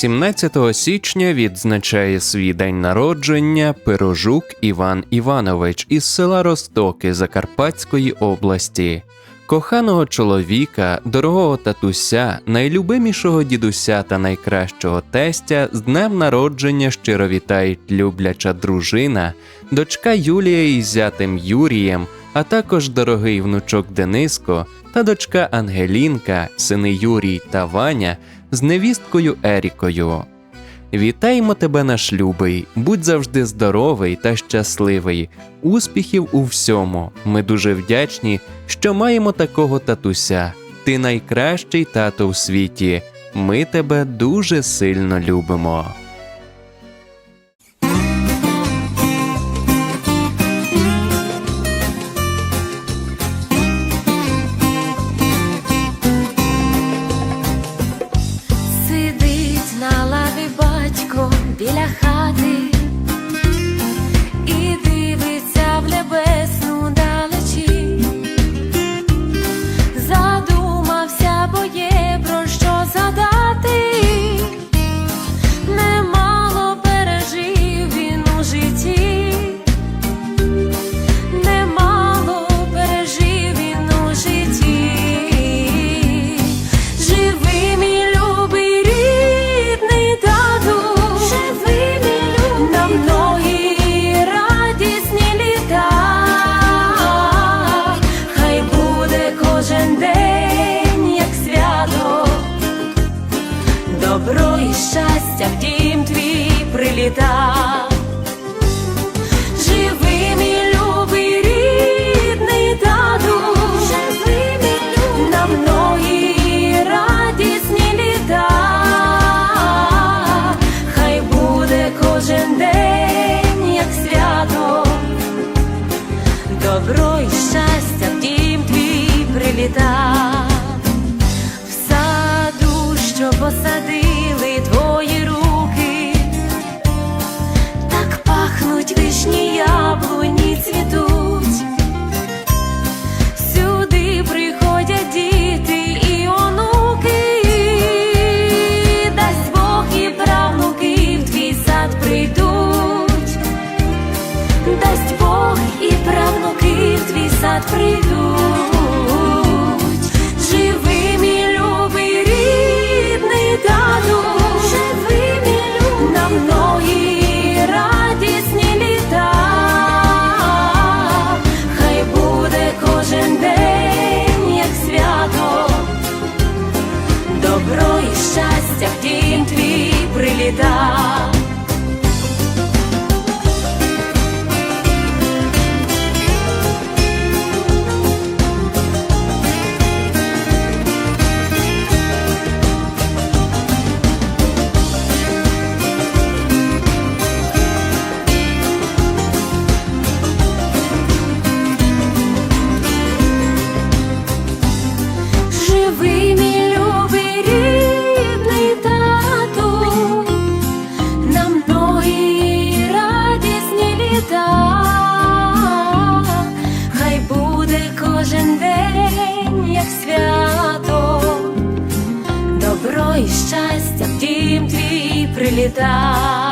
17 січня відзначає свій день народження Пирожук Іван Іванович із села Ростоки Закарпатської області. Коханого чоловіка, дорогого татуся, найлюбимішого дідуся та найкращого тестя з днем народження щиро вітають любляча дружина, дочка Юлія із зятем Юрієм, а також дорогий внучок Дениско та дочка Ангелінка, сини Юрій та Ваня з невісткою Ерікою. Вітаємо тебе, наш любий, будь завжди здоровий та щасливий, успіхів у всьому. Ми дуже вдячні, що маємо такого татуся. Ти найкращий тато у світі. Ми тебе дуже сильно любимо. Біля твій в прийдуть. Живи, мій любий рідний тату, живи, мій любий, на многі радісні літа. Хай буде кожен день, як свято, добро і щастя в дім твій приліта. літа.